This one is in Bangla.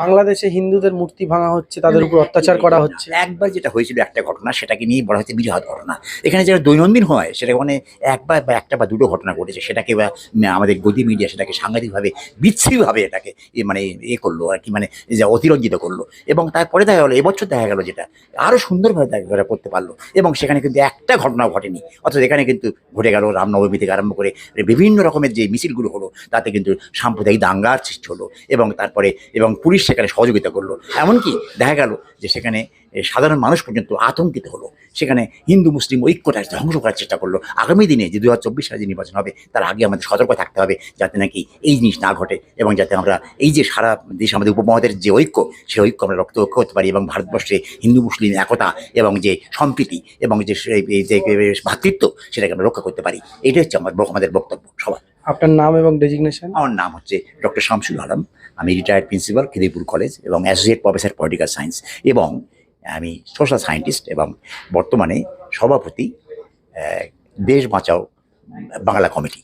বাংলাদেশে হিন্দুদের মূর্তি ভাঙা হচ্ছে, তাদের উপর অত্যাচার করা হচ্ছে। একবার যেটা হয়েছিল একটা ঘটনা, সেটাকে নিয়ে বলা হচ্ছে বৃহৎ ঘটনা। এখানে যেটা দৈনন্দিন হয় সেটা মানে একবার বা একটা বা দুটো ঘটনা ঘটেছে, সেটাকে বা আমাদের গদি মিডিয়া সেটাকে সাংঘাতিকভাবে, বিচ্ছিরিভাবে এটাকে মানে এ করল আর কি মানে যে অতিরঞ্জিত করল। এবং তারপরে দেখা গেলো, এবছর দেখা গেল যেটা আরও সুন্দরভাবে দেখা করতে পারল। এবং সেখানে কিন্তু একটা ঘটনাও ঘটেনি। অর্থাৎ এখানে কিন্তু ঘটে গেল রামনবমী থেকে আরম্ভ করে বিভিন্ন রকমের যে মিছিলগুলো হলো, তাতে কিন্তু সাম্প্রদায়িক দাঙ্গার সৃষ্টি হলো। এবং তারপরে, এবং পুলিশ সেখানে সহযোগিতা করল। এমনকি দেখা গেল যে সেখানে সাধারণ মানুষ পর্যন্ত আতঙ্কিত হলো। সেখানে হিন্দু, মুসলিম ঐক্যটা ধ্বংস করার চেষ্টা করল। আগামী দিনে যে দু হাজার চব্বিশ সালে যে নির্বাচন হবে, তার আগে আমাদের সতর্ক থাকতে হবে যাতে নাকি এই জিনিস না ঘটে এবং যাতে আমরা এই যে সারা দেশ আমাদের উপমহাদের যে ঐক্য সেই ঐক্য আমরা রক্ত ঐক্য হতে পারি এবং ভারতবর্ষে হিন্দু, মুসলিম একতা এবং যে সম্প্রীতি এবং যে সে- যে ভ্রাতৃত্ব সেটাকে আমরা রক্ষা করতে পারি। এটাই হচ্ছে আমার আমাদের বক্তব্য সবার। আপনার নাম এবং ডেজিগনেশন আমার নাম হচ্ছে ডক্টর শামসুল আলম। আমি রিটায়ার্ড প্রিন্সিপাল খিদিরপুর কলেজ এবং অ্যাসোসিয়েট প্রফেসর পলিটিক্যাল সায়েন্স এবং আমি সোশ্যাল সায়েন্টিস্ট এবং বর্তমানে সভাপতি দেশ বাঁচাও, বাংলা কমিটি